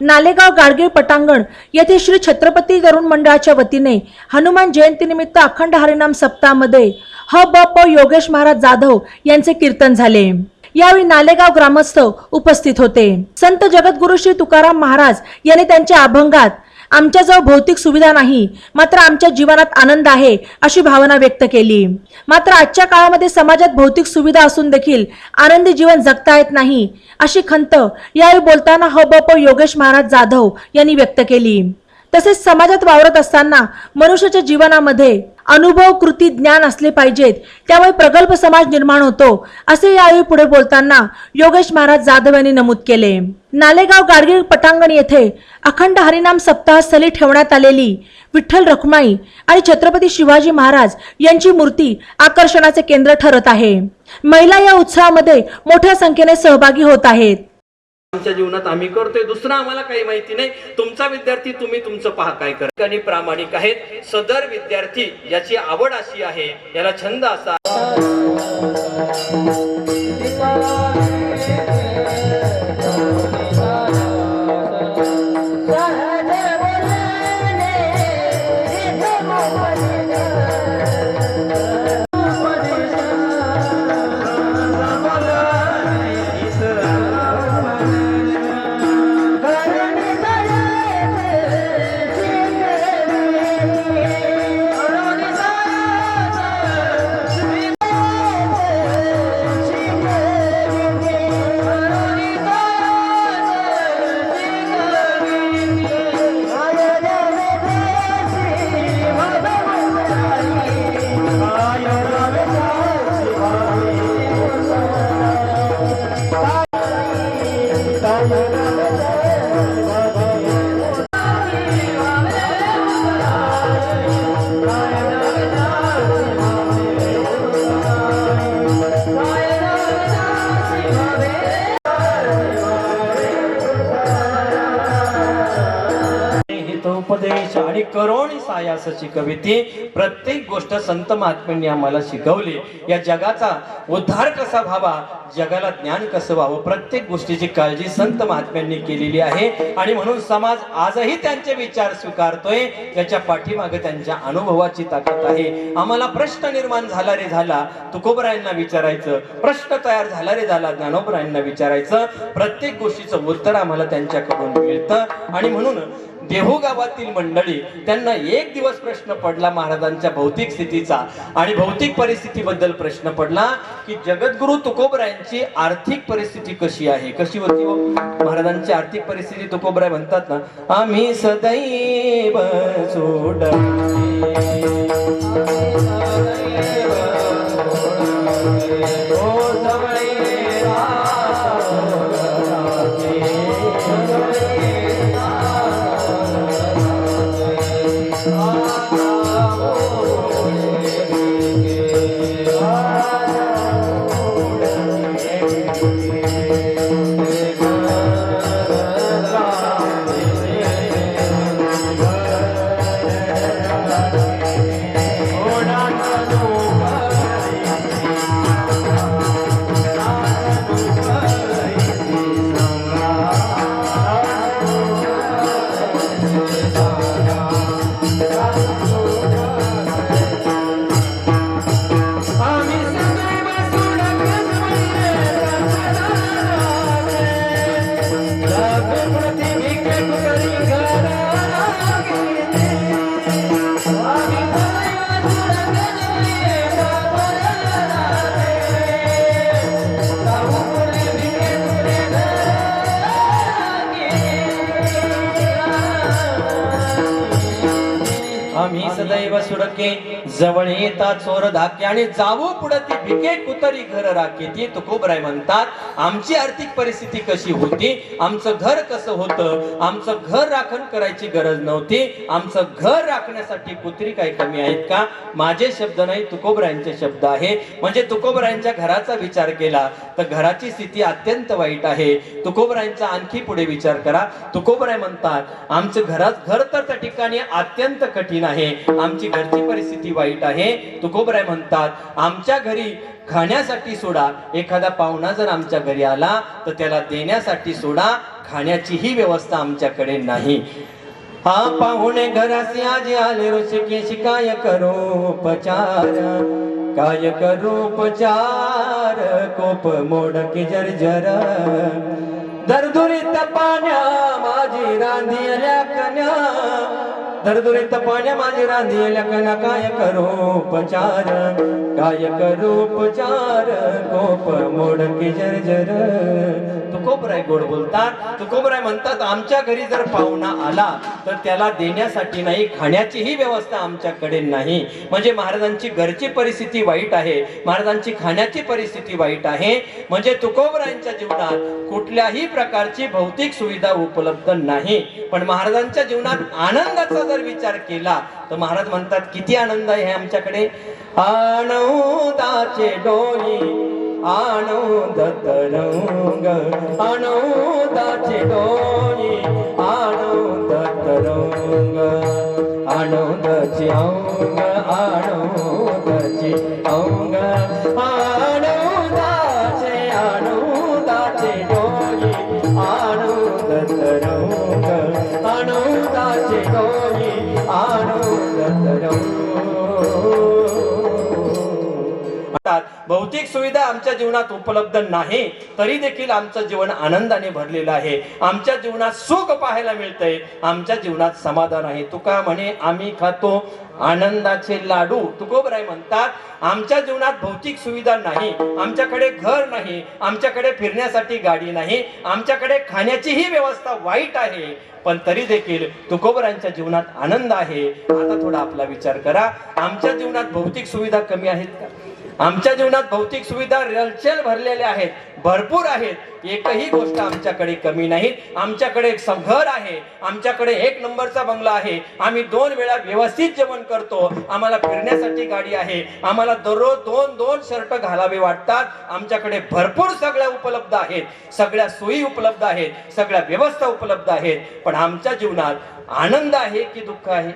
नालेगाव गाडगीळ पटांगण येथे श्री छत्रपती तरुण मंडळाच्या वतीने हनुमान जयंतीनिमित्त अखंड हरिनाम सप्ताहामध्ये ह ब प योगेश महाराज जाधव यांचे कीर्तन झाले. यावेळी नालेगाव ग्रामस्थ उपस्थित होते. संत जगद्गुरु श्री तुकाराम महाराज यांनी त्यांच्या अभंगात आमच्याजवळ भौतिक सुविधा नाही मात्र आमच्या जीवनात आनंद आहे अशी भावना व्यक्त केली. मात्र आजच्या काळामध्ये समाजात भौतिक सुविधा असून देखील आनंदी जीवन जगता येत नाही अशी खंत यावेळी बोलताना ह ब प योगेश महाराज जाधव यांनी व्यक्त केली. तसेच समाजात वावरत असताना मनुष्याच्या जीवनामध्ये अनुभव कृती ज्ञान असले पाहिजेत. त्यामुळे प्रगल्भ समाज निर्माण होतो. असे यावेळी पुढे बोलताना योगेश महाराज जाधव यांनी नमूद केले. नालेगाव गाडगीळ पटांगण येथे अखंड हरिनाम सप्ताह स्थली ठेवण्यात आलेली विठ्ठल रखुमाई आणि छत्रपती शिवाजी महाराज यांची मूर्ती आकर्षणाचे केंद्र ठरत आहे. महिला या उत्सवामध्ये मोठ्या संख्येने सहभागी होत आहेत. आमच्या जीवनात आम्ही करतोय दुसरं आम्हाला काही माहिती नाही. तुमचा विद्यार्थी तुम्ही तुमचं पहा काय करा आणि प्रामाणिक आहेत. सदर विद्यार्थी याची आवड अशी आहे याला छंद असा. करोणी सायासाची कविते प्रत्येक गोष्ट संत महात्म्यांनी आम्हाला शिकवली. या जगाचा उद्धार कसा व्हावा जगाला ज्ञान कसं व्हावं प्रत्येक गोष्टीची काळजी संत महात्म्यांनी केलेली आहे. आणि म्हणून समाज आजही त्यांचे विचार स्वीकारतोय याच्या पाठीमागे त्यांच्या अनुभवाची ताकद आहे. आम्हाला प्रश्न निर्माण झाला रे झाला तुकोबरायांना विचारायचं. प्रश्न तयार झाला रे झाला ज्ञानोबरायांना विचारायचं. प्रत्येक गोष्टीचं उत्तर आम्हाला त्यांच्याकडून मिळतं. आणि म्हणून देहू गावातील मंडळी त्यांना एक दिवस प्रश्न पडला महाराजांच्या भौतिक स्थितीचा आणि भौतिक परिस्थितीबद्दल प्रश्न पडला की जगद्गुरु तुकोबरायांची आर्थिक परिस्थिती कशी आहे? कशी होती हो? महाराजांची आर्थिक परिस्थिती तुकोबराय म्हणतात ना आम्ही सदैव सोड आम्ही सदैव सुडके जवळ येता चोर धाके आणि जावो पुढे ती भिके कुतरी घर राखे. ती तुकोबराय म्हणतात आमची आर्थिक परिस्थिती कशी होती? आमचं घर कसं होतं? आमचं घर राखण करायची गरज नव्हती. आमचं घर राखण्यासाठी कुत्री काही कमी आहेत का? माझे शब्द नाही तुकोबरायांचे शब्द आहे. म्हणजे तुकोबरायांच्या घराचा विचार केला तर घराची स्थिती अत्यंत वाईट आहे. तुकोबरायांचा आणखी पुढे विचार करा. तुकोबराय म्हणतात आमचं घरात घर तर त्या ठिकाणी अत्यंत कठीण आहे. आमची घरची परिस्थिती वाईट आहे. तुकोबराय म्हणतात आमच्या घरी खाण्यासाठी सोडा. एखादा पाहुणा जर आमच्या घरी आला तर त्याला देण्यासाठी सोडा. खाण्याचीही व्यवस्था आमच्याकडे नाही. हा पाहुणे घरासी आज आले ऋषिकेश काय करू उपचार. काय करू उपचार? कोप मोडके जर्जर. दरदुरीत पाण्या माझी रांधियल्या कन्या. दरदुरीत पाण्या माझी रांधियल्या कन्या काय करू उपचार काय करू उपचार कोप मोडके जर्जर तुकोबराय गोड बोलतात. तुकोबराय म्हणतात आमच्या घरी जर पाहुणा आला तर त्याला देण्यासाठी नाही खाण्याचीही व्यवस्था आमच्याकडे नाही. म्हणजे महाराजांची घरची परिस्थिती वाईट आहे. महाराजांची खाण्याची परिस्थिती वाईट आहे. म्हणजे तुकोबरायांच्या जीवनात कुठल्याही प्रकारची भौतिक सुविधा उपलब्ध नाही. पण महाराजांच्या जीवनात आनंदाचा जर विचार केला तर महाराज म्हणतात किती आनंद आहे आमच्याकडे. आनंदाचे डोळी डोई आनंद तरंग आनंदाचे डोई आनंद तरंग आनंदाचे अंग आनंदाचे अंग आनंदाचे भौतिक सुविधा आमच्या जीवनात उपलब्ध नाही तरी देखील आमचं जीवन आनंदाने भरलेलं आहे. आमच्या जीवनात सुख पाहायला मिळतंय आमच्या जीवनात समाधान आहे. तुका म्हणे आम्ही खातो आनंदाचे लाडू. तुकोबराय म्हणतात आमच्या जीवनात भौतिक सुविधा नाही आमच्याकडे घर नाही आमच्याकडे फिरण्यासाठी गाडी नाही आमच्याकडे खाण्याचीही व्यवस्था वाईट आहे. पण तरी देखील तुकोबरांच्या जीवनात आनंद आहे. आता थोडा आपला विचार करा. आमच्या जीवनात भौतिक सुविधा कमी आहेत का? आमच्या जीवनात भौतिक सुविधा रलचल भरलेल्या आहेत भरपूर आहेत. एकही गोष्ट आमच्याकडे कमी नाही. आमच्याकडे एक घर आहे. आमच्याकडे एक नंबरचा बंगला आहे. आम्ही दोन वेळा व्यवस्थित जेवण करतो. आम्हाला फिरण्यासाठी गाडी आहे. आम्हाला दररोज दोन दोन शर्ट घालावे वाटतात. आमच्याकडे भरपूर सगळ्या उपलब्ध आहेत. सगळ्या सोयी उपलब्ध आहेत. सगळ्या व्यवस्था उपलब्ध आहेत. पण आमच्या जीवनात आनंद आहे की दुःख आहे?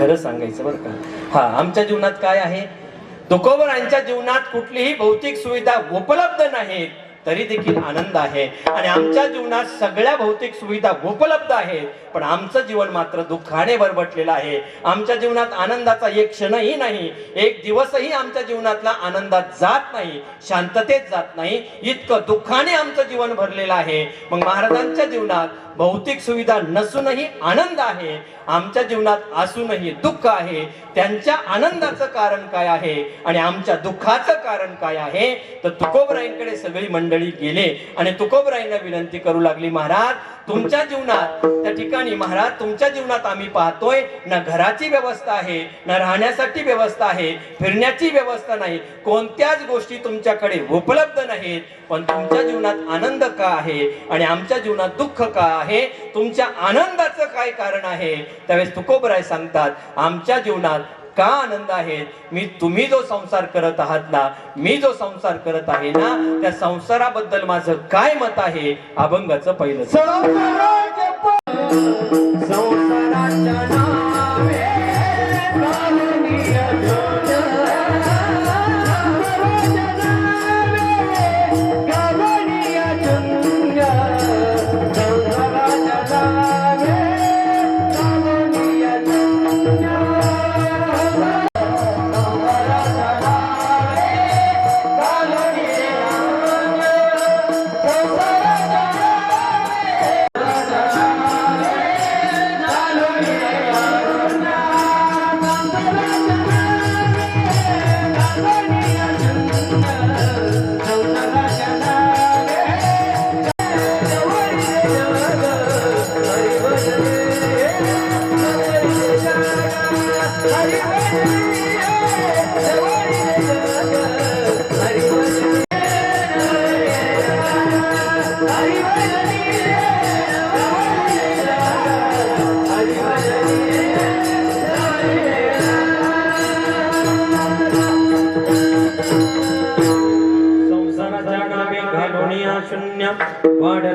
खरं सांगायचं बरं का? हा आमच्या जीवनात काय आहे? तुकोबरांच्या जीवनात कुठलीही भौतिक सुविधा उपलब्ध नाहीत. तरी देखील आनंद आहे. आणि आमच्या जीवनात सगळ्या भौतिक सुविधा उपलब्ध आहेत पण आमचं जीवन मात्र दुःखाने भरभटलेलं आहे. आमच्या जीवनात आनंदाचा एक क्षणही नाही एक दिवसही आमच्या जीवनातला आनंदात जात नाही शांततेत जात नाही इतकं दुःखाने आमचं जीवन भरलेलं आहे. मग महाराजांच्या जीवनात भौतिक सुविधा नसूनही आनंद आहे आमच्या जीवनात असूनही दुःख आहे. त्यांच्या आनंदाचं कारण काय आहे? आणि आमच्या दुःखाचं कारण काय आहे? तर तुकोबराईंकडे सगळी मंडळी मंडळी गेले आणि तुकोबराईंना विनंती करू लागली महाराज तुमच्या जीवनात त्या ठिकाणी महाराज तुमच्या जीवनात आम्ही पाहतोय ना घराची व्यवस्था आहे ना राहण्यासाठी व्यवस्था आहे फिरण्याची व्यवस्था नाही कोणत्याच गोष्टी तुमच्याकडे उपलब्ध नाहीत पण तुमच्या जीवनात आनंद का आहे आणि आमच्या जीवनात दुःख का आहे? तुमच्या आनंदाचं काय कारण आहे? त्यावेळेस तुकोबराय सांगतात आमच्या जीवनात का आनंद आहे? मी तुम्ही जो संसार करत आहात ना मी जो संसार करत आहे ना त्या संसाराबद्दल माझं काय मत आहे? अभंगाचं पहिलं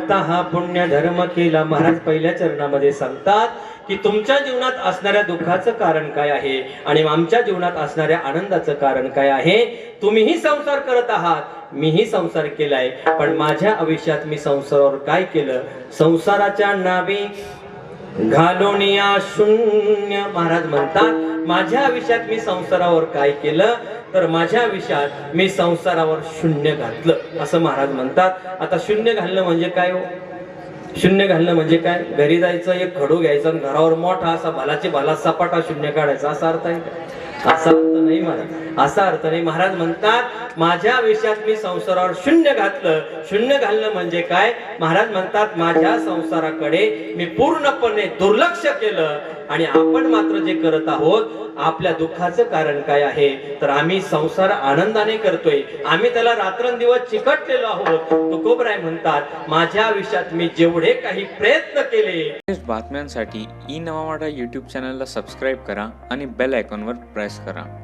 करता हा पुण्य धर्म केला. महाराज पहिल्या चरणामध्ये सांगतात की तुमच्या जीवनात असणाऱ्या दुःखाचं कारण काय आहे आणि आमच्या जीवनात असणाऱ्या आनंदाचं कारण काय आहे? तुम्हीही संसार करत आहात. मीही संसार केलाय. पण माझ्या आयुष्यात मी संसारावर काय केलं? संसाराच्या नावी घालून या शून्य. महाराज म्हणतात माझ्या आयुष्यात मी संसारावर काय केलं? तर माझ्या आयुष्यात मी संसारावर शून्य घातलं असं महाराज म्हणतात. आता शून्य घालणं म्हणजे काय हो? शून्य घालणं म्हणजे काय? घरी जायचं एक खडू घ्यायचा आणि घरावर मोठा असा भालाचे भाला सपाटा शून्य काढायचा. असा अर्थ आहे का? असा अर्थ नाही महाराज. असा अर्थ नाही. महाराज म्हणतात माझ्या आयुष्यात मी संसारावर शून्य घातलं. शून्य घालणं म्हणजे काय? महाराज म्हणतात माझ्या संसाराकडे मी पूर्णपणे दुर्लक्ष केलं. आणि आपण मात्र जे करत आहोत आपल्या दुःखाचं कारण काय आहे? तर आम्ही संसार आनंदाने करतोय. आम्ही त्याला रात्रंदिवस चिकटलेलो आहोत. तुकोबराय म्हणतात माझ्या आयुष्यात मी जेवढे काही प्रयत्न केले. बातम्यांसाठी ई नवामाडा युट्यूब चॅनलला सबस्क्राईब करा आणि बेल आयकॉनवर प्रेस करा.